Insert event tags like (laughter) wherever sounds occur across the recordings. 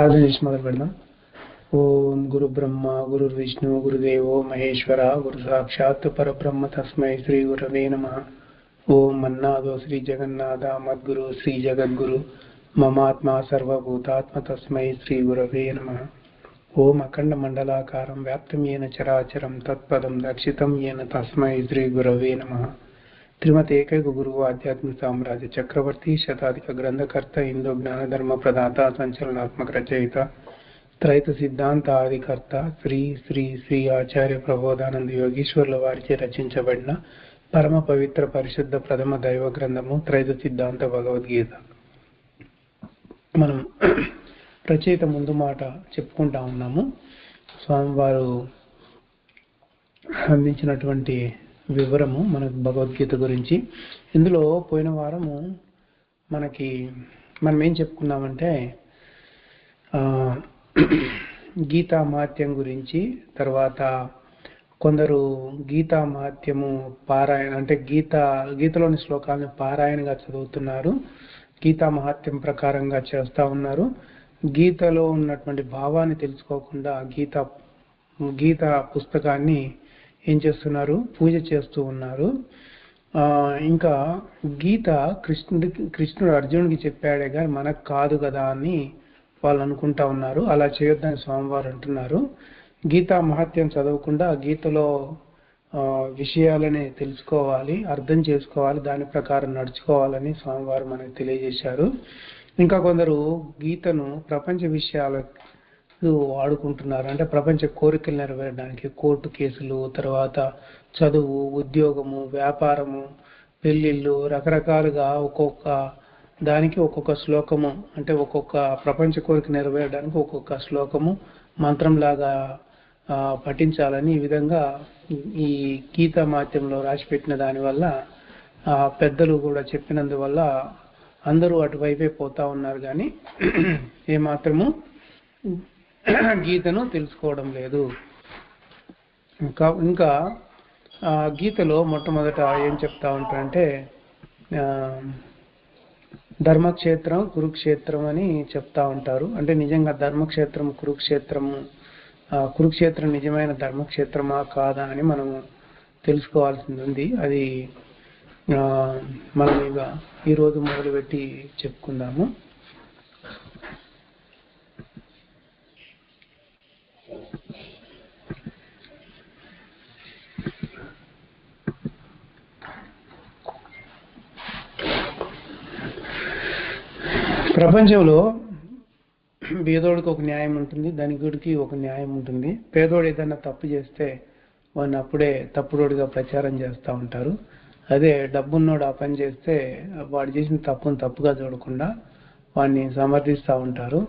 ஆதினிஷ் முதல் பெண்ணாம் ஓம் குரு பிரம்மா குரு விஷ்ணு குரு தேவோ மகேஸ்வரா குரு சாட்சாத் பரபிரம்ம தஸ்மை ஸ்ரீ குரவே நம ஓம் மன்னாதோ ஸ்ரீ ஜெகநாதா மத்குரு ஸ்ரீ ஜெகத்குரு மமாத்மா சர்வபூதாத்ம தஸ்மை ஸ்ரீ குரவே நம ஓம் அகண்ட மண்டலாக்காரம் வியாப்தம் ஏன சராச்சரம் தத்பதம் தட்சிதம் ஏன தஸ்மை ஸ்ரீ குரவே நம శ్రీమతి ఏకైక గురువు ఆధ్యాత్మిక సామ్రాజ్య చక్రవర్తి శతాధిక గ్రంథకర్త హిందూ జ్ఞానధర్మ ప్రదాత సంచలనాత్మక రచయిత త్రైత సిద్ధాంత ఆదికర్త శ్రీ శ్రీ శ్రీ ఆచార్య ప్రబోధానంద యోగీశ్వర్ల వారిచే రచించబడిన పరమ పవిత్ర పరిశుద్ధ ప్రథమ దైవ గ్రంథము త్రైత సిద్ధాంత భగవద్గీత. మనం రచయిత ముందు మాట చెప్పుకుంటా ఉన్నాము. స్వామివారు అందించినటువంటి వివరము మనకు భగవద్గీత గురించి. ఇందులో పోయిన వారము మనకి మనం ఏం చెప్పుకున్నామంటే గీతా మహాత్యం గురించి తర్వాత కొందరు గీతా మహాత్యము పారాయణ అంటే గీత గీతలోని శ్లోకాలను పారాయణగా చదువుతున్నారు. గీతా మహాత్యం ప్రకారంగా చేస్తూ ఉన్నారు. గీతలో ఉన్నటువంటి భావాన్ని తెలుసుకోకుండా గీత గీత పుస్తకాన్ని ఏం చేస్తున్నారు? పూజ చేస్తూ ఉన్నారు. ఇంకా గీత కృష్ణుడికి కృష్ణుడు అర్జునుడికి చెప్పాడే కానీ మనకు కాదు కదా అని వాళ్ళు అనుకుంటా ఉన్నారు. అలా చేయొద్దని స్వామివారు అంటున్నారు. గీతా మహత్యం చదవకుండా గీతలో విషయాలని తెలుసుకోవాలి అర్థం చేసుకోవాలి దాని ప్రకారం నడుచుకోవాలని స్వామివారు మనకు తెలియజేశారు. ఇంకా కొందరు గీతను ప్రపంచ విషయాలకు వాడుకుంటున్నారు. అంటే ప్రపంచ కోరికలు నెరవేరడానికి కోర్టు కేసులు తర్వాత చదువు ఉద్యోగము వ్యాపారము పెళ్ళిళ్ళు రకరకాలుగా ఒక్కొక్క దానికి ఒక్కొక్క శ్లోకము అంటే ఒక్కొక్క ప్రపంచ కోరిక నెరవేరడానికి ఒక్కొక్క శ్లోకము మంత్రంలాగా పఠించాలని ఈ విధంగా ఈ గీతా మాధ్యంలో రాసిపెట్టిన దానివల్ల పెద్దలు కూడా చెప్పినందువల్ల అందరూ అటువైపే పోతా ఉన్నారు. కానీ (clears throat) ఏమాత్రము గీతను తెలుసుకోవడం లేదు. ఇంకా ఇంకా గీతలో మొట్టమొదట ఏం చెప్తా ఉంటారంటే ధర్మక్షేత్రం కురుక్షేత్రం అని చెప్తా ఉంటారు. అంటే నిజంగా ధర్మక్షేత్రం కురుక్షేత్రము కురుక్షేత్రం నిజమైన ధర్మక్షేత్రమా కాదా అని మనము తెలుసుకోవాల్సింది ఉంది. అది మనం ఇక ఈరోజు మొదలుపెట్టి చెప్పుకుందాము. ప్రపంచంలో పేదోడికి ఒక న్యాయం ఉంటుంది ధనికుడికి ఒక న్యాయం ఉంటుంది. పేదోడు ఏదైనా తప్పు చేస్తే వాడిని అప్పుడే తప్పుడోడిగా ప్రచారం చేస్తూ ఉంటారు. అదే డబ్బున్నోడు ఆ పని చేస్తే వాడు చేసిన తప్పును తప్పుగా చూడకుండా వాడిని సమర్థిస్తూ ఉంటారు.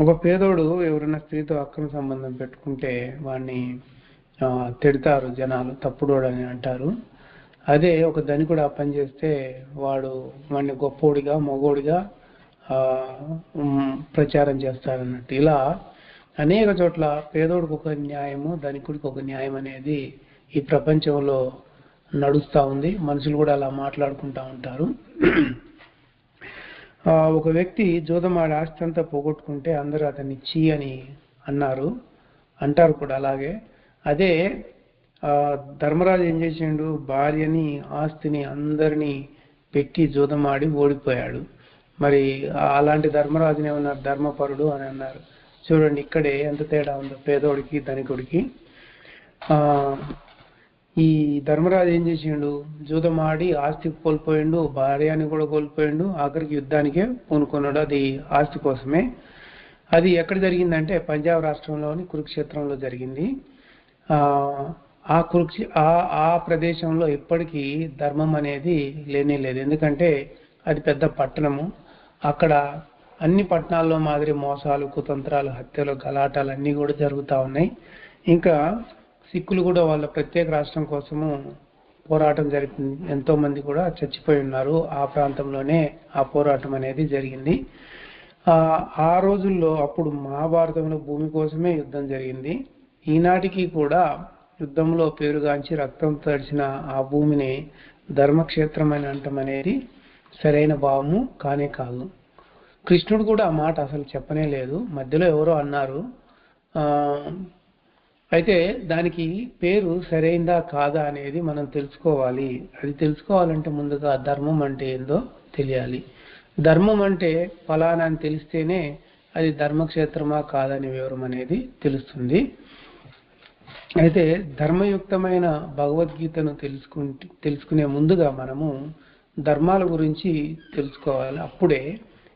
ఒక పేదోడు ఎవరైనా స్త్రీతో అక్రమ సంబంధం పెట్టుకుంటే వాడిని తిడతారు జనాలు తప్పుడోడు అని అంటారు. అదే ఒక ధనికుడు ఆ పని చేస్తే వాడు వాడిని గొప్పోడిగా మగోడిగా ప్రచారం చేస్తారన్నట్టు. ఇలా అనేక చోట్ల పేదోడికి ఒక న్యాయము ధనికుడికి ఒక న్యాయం అనేది ఈ ప్రపంచంలో నడుస్తూ ఉంది. మనుషులు కూడా అలా మాట్లాడుకుంటూ ఉంటారు. ఒక వ్యక్తి జోదమాడి ఆస్తి అంతా పోగొట్టుకుంటే అందరూ అతన్ని చీ అని అన్నారు. అంటారు కూడా అలాగే. అదే ధర్మరాజు ఏం చేసిండు? భార్యని ఆస్తిని అందరినీ పెట్టి జూదమాడి ఓడిపోయాడు. మరి అలాంటి ధర్మరాజుని ఏమన్నారు? ధర్మపరుడు అని అన్నారు. చూడండి ఇక్కడే ఎంత తేడా ఉందో. పేదోడికి ధనికుడికి. ఆ ఈ ధర్మరాజు ఏం చేసిండు? జూదమాడి ఆస్తి కోల్పోయిండు భార్యని కూడా కోల్పోయిండు ఆఖరికి యుద్ధానికే పూనుకున్నాడు. అది ఆస్తి కోసమే. అది ఎక్కడ జరిగిందంటే పంజాబ్ రాష్ట్రంలోని కురుక్షేత్రంలో జరిగింది. ఆ ఆ కురుక్షే ఆ ఆ ప్రదేశంలో ఇప్పటికీ ధర్మం అనేది లేనే లేదు. ఎందుకంటే అది పెద్ద పట్టణము. అక్కడ అన్ని పట్టణాల్లో మాదిరి మోసాలు కుతంత్రాలు హత్యలు గలాటాలు అన్నీ కూడా జరుగుతూ ఉన్నాయి. ఇంకా సిక్కులు కూడా వాళ్ళ ప్రత్యేక రాష్ట్రం కోసము పోరాటం జరిపింది. ఎంతో మంది కూడా చచ్చిపోయి ఉన్నారు. ఆ ప్రాంతంలోనే ఆ పోరాటం అనేది జరిగింది. ఆ రోజుల్లో అప్పుడు మహాభారతంలో భూమి కోసమే యుద్ధం జరిగింది. ఈనాటికి కూడా యుద్ధంలో పేరుగాంచి రక్తం తడిచిన ఆ భూమిని ధర్మక్షేత్రం అని అంటం అనేది సరైన భావము కానే కాదు కృష్ణుడు కూడా ఆ మాట అసలు చెప్పనే లేదు. మధ్యలో ఎవరో అన్నారు. అయితే దానికి పేరు సరైందా కాదా అనేది మనం తెలుసుకోవాలి. అది తెలుసుకోవాలంటే ముందుగా ధర్మం అంటే ఏందో తెలియాలి. ధర్మం అంటే ఫలానా అని తెలిస్తేనే అది ధర్మక్షేత్రమా కాదని వివరం అనేది తెలుస్తుంది. అయితే ధర్మయుక్తమైన భగవద్గీతను తెలుసుకుంటే తెలుసుకునే ముందుగా మనము ధర్మాల గురించి తెలుసుకోవాలి. అప్పుడే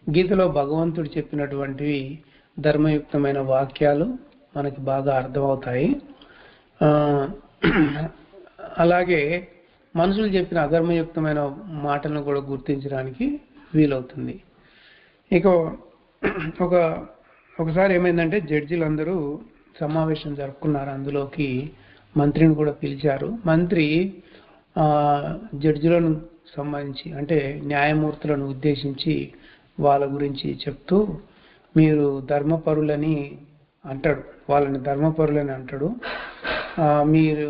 గీతలో భగవంతుడు చెప్పినటువంటివి ధర్మయుక్తమైన వాక్యాలు మనకి బాగా అర్థమవుతాయి. అలాగే మనుషులు చెప్పిన అధర్మయుక్తమైన మాటలను కూడా గుర్తించడానికి వీలవుతుంది. ఇక ఒక ఒకసారి ఏమైందంటే జడ్జిలందరూ సమావేశం జరుపుకున్నారు. అందులోకి మంత్రిని కూడా పిలిచారు. మంత్రి జడ్జిలను సంబంధించి అంటే న్యాయమూర్తులను ఉద్దేశించి వాళ్ళ గురించి చెప్తూ మీరు ధర్మపరులని అంటాడు వాళ్ళని ధర్మపరులని అంటాడు. మీరు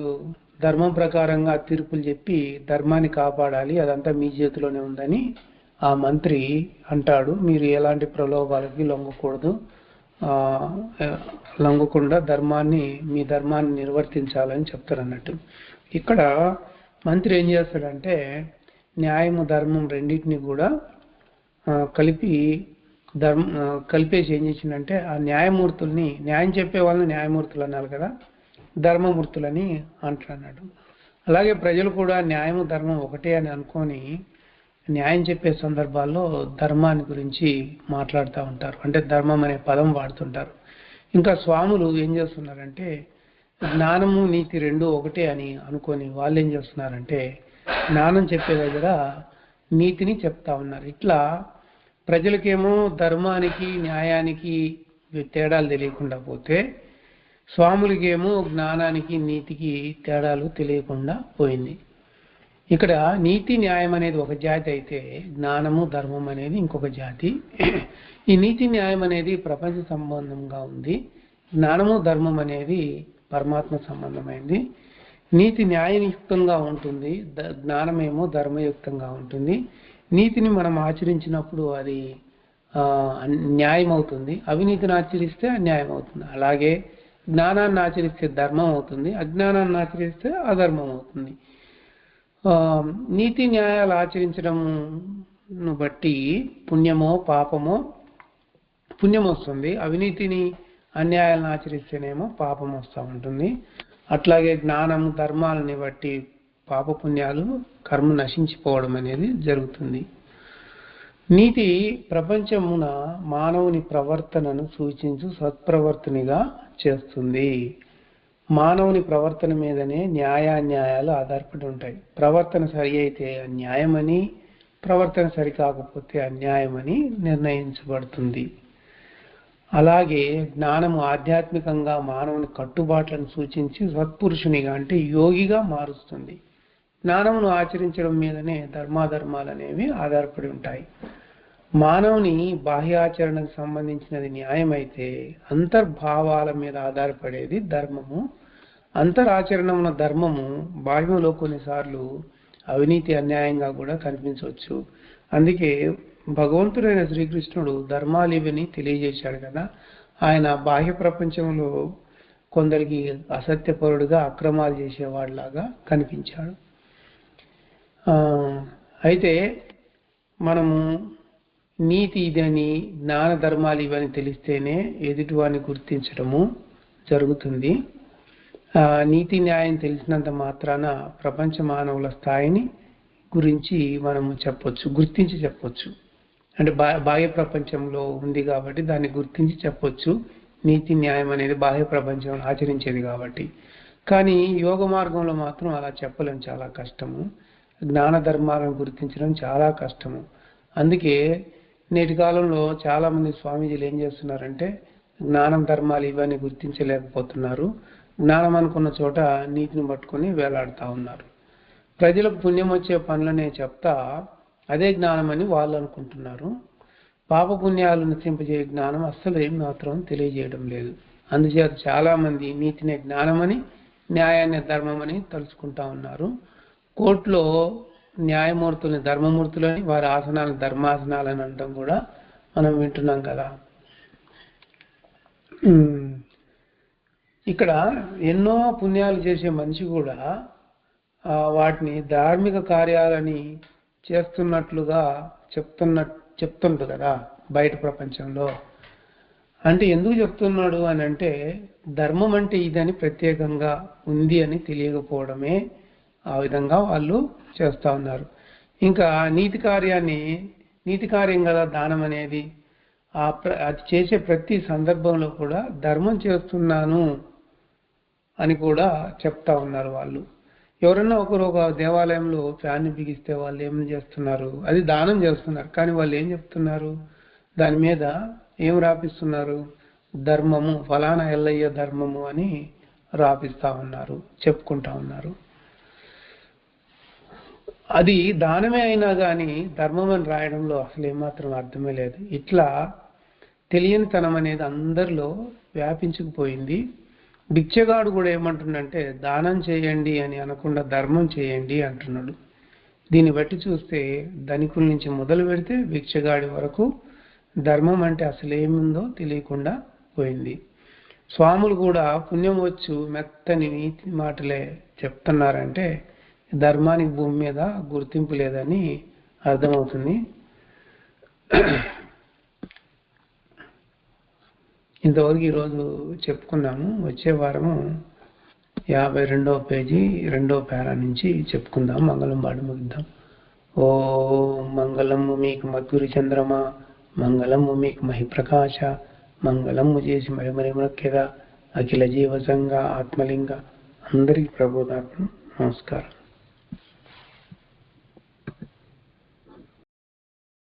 ధర్మం ప్రకారంగా తీర్పులు చెప్పి ధర్మాన్ని కాపాడాలి అదంతా మీ చేతిలోనే ఉందని ఆ మంత్రి అంటాడు. మీరు ఎలాంటి ప్రలోభాలకి లొంగకూడదు. లొంగకుండా ధర్మాన్ని మీ ధర్మాన్ని నిర్వర్తించాలని చెప్తారు అన్నట్టు ఇక్కడ మంత్రి ఏం చేస్తాడంటే న్యాయము ధర్మం రెండింటిని కూడా కలిపి ధర్మ కలిపేసి ఏం చేసిందంటే ఆ న్యాయమూర్తుల్ని న్యాయం చెప్పే వాళ్ళని న్యాయమూర్తులు అన్నారు కదా ధర్మమూర్తులని అంటున్నాడు. అలాగే ప్రజలు కూడా న్యాయము ధర్మం ఒకటే అని అనుకొని న్యాయం చెప్పే సందర్భాల్లో ధర్మాన్ని గురించి మాట్లాడుతూ ఉంటారు. అంటే ధర్మం అనే పదం వాడుతుంటారు. ఇంకా స్వాములు ఏం చేస్తున్నారంటే జ్ఞానము నీతి రెండు ఒకటే అని అనుకొని వాళ్ళు ఏం చేస్తున్నారంటే జ్ఞానం చెప్పే దగ్గర నీతిని చెప్తా ఉన్నారు. ఇట్లా ప్రజలకేమో ధర్మానికి న్యాయానికి తేడాలు తెలియకుండా పోతే స్వాములకేమో జ్ఞానానికి నీతికి తేడాలు తెలియకుండా పోయింది. ఇక్కడ నీతి న్యాయం అనేది ఒక జాతి అయితే జ్ఞానము ధర్మం అనేది ఇంకొక జాతి. ఈ నీతి న్యాయం అనేది ప్రపంచ సంబంధంగా ఉంది. జ్ఞానము ధర్మం అనేది పరమాత్మ సంబంధమైంది. నీతి న్యాయయుక్తంగా ఉంటుంది ద- జ్ఞానమేమో ధర్మయుక్తంగా ఉంటుంది. నీతిని మనం ఆచరించినప్పుడు అది న్యాయం అవుతుంది అవినీతిని ఆచరిస్తే అన్యాయం అవుతుంది అలాగే జ్ఞానాన్ని ఆచరిస్తే ధర్మం అవుతుంది అజ్ఞానాన్ని ఆచరిస్తే అధర్మం అవుతుంది నీతి న్యాయాలు ఆచరించడం బట్టి పుణ్యమో పాపమో పుణ్యం వస్తుంది అవినీతిని అన్యాయాలను ఆచరిస్తేనేమో పాపం వస్తూ ఉంటుంది. అట్లాగే జ్ఞానం ధర్మాలని బట్టి పాప పుణ్యాలు కర్మ నశించిపోవడం అనేది జరుగుతుంది. నీతి ప్రపంచమున మానవుని ప్రవర్తనను సూచించు సత్ప్రవర్తనిగా చేస్తుంది. మానవుని ప్రవర్తన మీదనే న్యాయాన్యాయాలు ఆధారపడి ఉంటాయి. ప్రవర్తన సరి అయితే న్యాయమని ప్రవర్తన సరికాకపోతే అన్యాయమని నిర్ణయించబడుతుంది. అలాగే జ్ఞానము ఆధ్యాత్మికంగా మానవుని కట్టుబాట్లను సూచించి సత్పురుషునిగా అంటే యోగిగా మారుస్తుంది. జ్ఞానమును ఆచరించడం మీదనే ధర్మాధర్మాలు అనేవి ఆధారపడి ఉంటాయి. మానవుని బాహ్యాచరణకు సంబంధించినది న్యాయమైతే అంతర్భావాల మీద ఆధారపడేది ధర్మము. అంతరాచరణమున ధర్మము బాహ్యంలో కొన్నిసార్లు అవినీతి అన్యాయంగా కూడా కనిపించవచ్చు. అందుకే భగవంతుడైన శ్రీకృష్ణుడు ధర్మాలు ఇవని తెలియజేశాడు కదా. ఆయన బాహ్య ప్రపంచంలో కొందరికి అసత్యపరుడుగా అక్రమాలు చేసేవాడిలాగా కనిపించాడు. అయితే మనము నీతి ఇదని జ్ఞాన ధర్మాలు ఇవని తెలిస్తేనే ఎదుటివాడిని గుర్తించడము జరుగుతుంది. నీతి న్యాయం తెలిసినంత మాత్రాన ప్రపంచ మానవుల స్థాయిని గురించి మనము చెప్పొచ్చు గుర్తించి చెప్పొచ్చు. అంటే బా బాహ్య ప్రపంచంలో ఉంది కాబట్టి దాన్ని గుర్తించి చెప్పొచ్చు. నీతి న్యాయం అనేది బాహ్య ప్రపంచంలో ఆచరించేది కాబట్టి. కానీ యోగ మార్గంలో మాత్రం అలా చెప్పలేం చాలా కష్టము. జ్ఞాన ధర్మాలను గుర్తించడం చాలా కష్టము. అందుకే నేటి కాలంలో చాలామంది స్వామీజీలు ఏం చేస్తున్నారంటే జ్ఞానం ధర్మాలు ఇవన్నీ గుర్తించలేకపోతున్నారు. జ్ఞానం అనుకున్న చోట నీతిని పట్టుకొని వేలాడుతూ ఉన్నారు. ప్రజలకు పుణ్యం వచ్చే పనులనే చెప్తా అదే జ్ఞానం అని వాళ్ళు అనుకుంటున్నారు. పాపపుణ్యాలు నశింపజే జ్ఞానం అస్సలు ఏం మాత్రం తెలియజేయడం లేదు. అందుచేత చాలా మంది నీతినే జ్ఞానమని న్యాయాన్ని ధర్మమని తలుచుకుంటా ఉన్నారు. కోర్టులో న్యాయమూర్తుల్ని ధర్మమూర్తులని వారి ఆసనాలను ధర్మాసనాలని అనడం కూడా మనం వింటున్నాం కదా. ఇక్కడ ఎన్నో పుణ్యాలు చేసే మనిషి కూడా వాటిని ధార్మిక కార్యాలని చేస్తున్నట్లుగా చెప్తున్న చెప్తుండు కదా బయట ప్రపంచంలో. అంటే ఎందుకు చెప్తున్నాడు అని అంటే ధర్మం అంటే ఇదని ప్రత్యేకంగా ఉంది అని తెలియకపోవడమే ఆ విధంగా వాళ్ళు చేస్తా ఉన్నారు. ఇంకా నీతి కార్యాన్ని నీతి కార్యం కదా దానం అనేది ఆ అది చేసే ప్రతి సందర్భంలో కూడా ధర్మం చేస్తున్నాను అని కూడా చెప్తా ఉన్నారు వాళ్ళు. ఎవరన్నా ఒకరు ఒక దేవాలయంలో ఫ్యాన్ని బిగిస్తే వాళ్ళు ఏం చేస్తున్నారు? అది దానం చేస్తున్నారు. కానీ వాళ్ళు ఏం చెప్తున్నారు? దాని మీద ఏం రాపిస్తున్నారు? ధర్మము ఫలానా ఎల్లయ్య ధర్మము అని రాపిస్తా ఉన్నారు చెప్పుకుంటా ఉన్నారు. అది దానమే అయినా కానీ ధర్మం అని రాయడంలో అసలు ఏమాత్రం అర్థమే లేదు. ఇట్లా తెలియనితనం అనేది అందరిలో వ్యాపించుకుపోయింది. భిక్షగాడు కూడా ఏమంటుండంటే దానం చేయండి అని అనకుండా ధర్మం చేయండి అంటున్నాడు. దీన్ని బట్టి చూస్తే ధనికుల నుంచి మొదలు పెడితే భిక్షగాడి వరకు ధర్మం అంటే అసలు ఏముందో తెలియకుండా పోయింది. స్వాములు కూడా పుణ్యం వచ్చు మెత్తని నీతి మాటలే చెప్తున్నారంటే ధర్మానికి భూమి మీద గుర్తింపు లేదని అర్థమవుతుంది. ఇంతవరకు ఈరోజు చెప్పుకున్నాము. వచ్చే వారము యాభై రెండవ పేజీ రెండవ పేరా నుంచి చెప్పుకుందాం. మంగళం పాడు ముగిద్దాం. ఓ మంగళము మీకు మధురి చంద్రమ మంగళము మీకు మహిప్రకాశ మంగళము చేసి మరి అఖిల జీవసంగ ఆత్మలింగ అందరికీ ప్రబోధార్పణ నమస్కారం.